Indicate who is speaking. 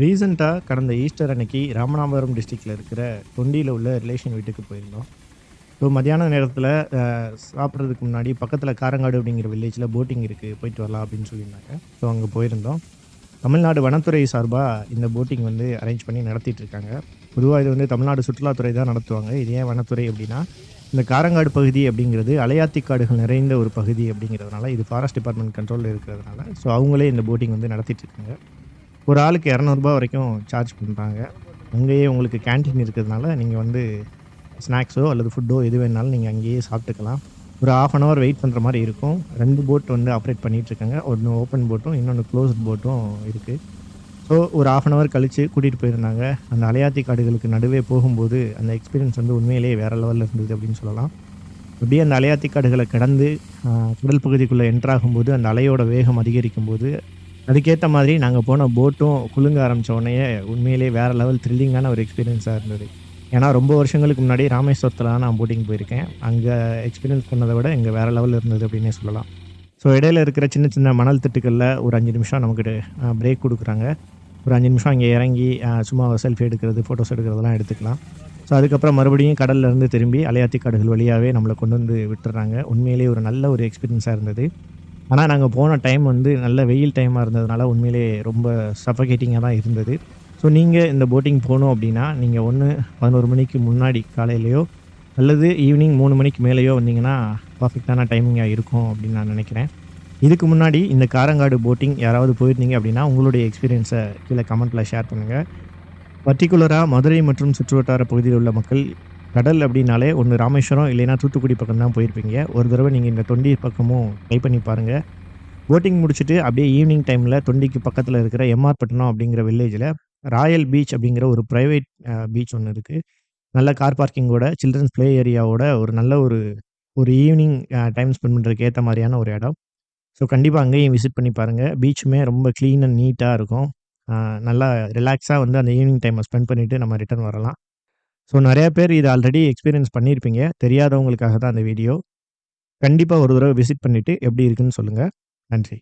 Speaker 1: ரீசெண்டாக கடந்த ஈஸ்டர் அன்னைக்கு ராமநாதபுரம் டிஸ்ட்ரிக்டில் இருக்கிற தொண்டியில் உள்ள ரிலேஷன் வீட்டுக்கு போயிருந்தோம். ஸோ மத்தியான நேரத்தில் சாப்பிட்றதுக்கு முன்னாடி பக்கத்தில் காரங்காடு அப்படிங்கிற வில்லேஜில் போட்டிங் இருக்குது போயிட்டு வரலாம் அப்படின்னு சொல்லியிருந்தாங்க. ஸோ அங்கே போயிருந்தோம். தமிழ்நாடு வனத்துறை சார்பாக இந்த போட்டிங் வந்து அரேஞ்ச் பண்ணி நடத்திட்டு இருக்காங்க. பொதுவாக இது வந்து தமிழ்நாடு சுற்றுலாத்துறை தான் நடத்துவாங்க. இது ஏன் வனத்துறை அப்படின்னா இந்த காரங்காடு பகுதி அப்படிங்கிறது அலையாத்தி காடுகள் நிறைந்த ஒரு பகுதி அப்படிங்கிறதுனால இது ஃபாரஸ்ட் டிபார்ட்மெண்ட் கண்ட்ரோலில் இருக்கிறதுனால ஸோ அவங்களே இந்த போட்டிங் வந்து நடத்திட்டு இருக்காங்க. ஒரு ஆளுக்கு இரநூறுபா வரைக்கும் சார்ஜ் பண்ணுறாங்க அங்கேயே உங்களுக்கு கேண்டீன் இருக்கிறதுனால நீங்கள் வந்து ஸ்நாக்ஸோ அல்லது ஃபுட்டோ எது வேணாலும் நீங்கள் அங்கேயே சாப்பிட்டுக்கலாம். ஒரு ஆஃப் அன் ஹவர் வெயிட் பண்ணுற மாதிரி இருக்கும். ரெண்டு போட் வந்து ஆப்ரேட் பண்ணிகிட்ருக்காங்க இருக்காங்க. ஒன்று ஓப்பன் போட்டும் இன்னொன்று க்ளோஸ்ட் போட்டும் இருக்குது ஸோ ஒரு ஆஃப் அன் ஹவர் கழித்து கூட்டிகிட்டு போயிருந்தாங்க. அந்த அலையாத்தி காடுகளுக்கு நடுவே போகும்போது அந்த எக்ஸ்பீரியன்ஸ் வந்து உண்மையிலேயே வேறு லெவலில் இருந்தது அப்படின்னு சொல்லலாம். அப்படியே அந்த அலையாத்தி காடுகளை கடந்து கடல் பகுதிக்குள்ளே என்ட்ராகும்போது அந்த அலையோட வேகம் அதிகரிக்கும் போது அதுக்கேற்ற மாதிரி நாங்கள் போன போட்டும் குலுங்க ஆரம்பித்த உடனே உண்மையிலேயே வேறு லெவல் த்ரில்லிங்கான ஒரு எக்ஸ்பீரியன்ஸாக இருந்தது. ஏன்னா ரொம்ப வருஷங்களுக்கு முன்னாடி ராமேஸ்வரத்தில் தான் நான் போட்டிங் போயிருக்கேன். அங்கே எக்ஸ்பீரியன்ஸ் பண்ணதை விட இங்கே வேறு லெவல் இருந்தது அப்படின்னே சொல்லலாம். ஸோ இடையில இருக்கிற சின்ன சின்ன மணல் திட்டுகளில் ஒரு அஞ்சு நிமிஷம் நமக்கு பிரேக் கொடுக்குறாங்க. ஒரு அஞ்சு நிமிஷம் அங்கே இறங்கி சும்மா செல்ஃபி எடுக்கிறது ஃபோட்டோஸ் எடுக்கிறதெல்லாம் எடுத்துக்கலாம். ஸோ அதுக்கப்புறம் மறுபடியும் கடல்லேருந்து திரும்பி அலையாத்தி காடுகள் வழியாகவே நம்மளை கொண்டு வந்து விட்டுறாங்க. உண்மையிலேயே ஒரு நல்ல ஒரு எக்ஸ்பீரியன்ஸாக இருந்தது. ஆனால் நாங்கள் போன டைம் வந்து நல்ல வெயில் டைமாக இருந்ததுனால உண்மையிலேயே ரொம்ப சஃபகேட்டிங்காக தான் இருந்தது. ஸோ நீங்கள் இந்த போட்டிங் போகணும் அப்படின்னா நீங்கள் ஒன்று பதினோரு மணிக்கு முன்னாடி காலையிலையோ அல்லது ஈவினிங் மூணு மணிக்கு மேலேயோ வந்தீங்கன்னா பர்ஃபெக்டான டைமிங்காக இருக்கும் அப்படின்னு நான் நினைக்கிறேன். இதுக்கு முன்னாடி இந்த காரங்காடு போட்டிங் யாராவது போயிருந்தீங்க அப்படின்னா உங்களுடைய எக்ஸ்பீரியன்ஸை கீழே கமெண்ட்டில் ஷேர் பண்ணுங்கள் பர்டிகுலராக மதுரை மற்றும் சுற்றுவட்டார பகுதியில் உள்ள மக்கள் கடல் அப்படின்னாலே ஒன்று ராமேஸ்வரம் இல்லைன்னா தூத்துக்குடி பக்கம் தான் போயிருப்பீங்க. ஒரு தடவை நீங்கள் இந்த தொண்டி பக்கமும் ட்ரை பண்ணி பாருங்கள் போட்டிங் முடிச்சுட்டு அப்படியே ஈவினிங் டைமில் தொண்டிக்கு பக்கத்தில் இருக்கிற எம்ஆர் பட்டினம் அப்படிங்கிற வில்லேஜில் ராயல் பீச் அப்படிங்கிற ஒரு ப்ரைவேட் பீச் ஒன்று இருக்குது நல்ல கார் பார்க்கிங்கோட சில்ட்ரன்ஸ் ப்ளே ஏரியாவோட ஒரு நல்ல ஒரு ஒரு ஈவினிங் டைம் ஸ்பெண்ட் பண்ணுறதுக்கு ஏற்ற மாதிரியான ஒரு இடம். ஸோ கண்டிப்பாக அங்கேயும் விசிட் பண்ணி பாருங்கள் பீச்சுமே ரொம்ப க்ளீன் அண்ட் நீட்டாக இருக்கும். நல்லா ரிலாக்ஸாக வந்து அந்த ஈவினிங் டைமை ஸ்பெண்ட் பண்ணிவிட்டு நம்ம ரிட்டர்ன் வரலாம். ஸோ நிறையா பேர் இது ஆல்ரெடி எக்ஸ்பீரியன்ஸ் பண்ணியிருப்பீங்க. தெரியாதவங்களுக்காக தான் அந்த வீடியோ கண்டிப்பாக ஒரு தடவை விசிட் பண்ணிவிட்டு எப்படி இருக்குன்னு சொல்லுங்கள் நன்றி.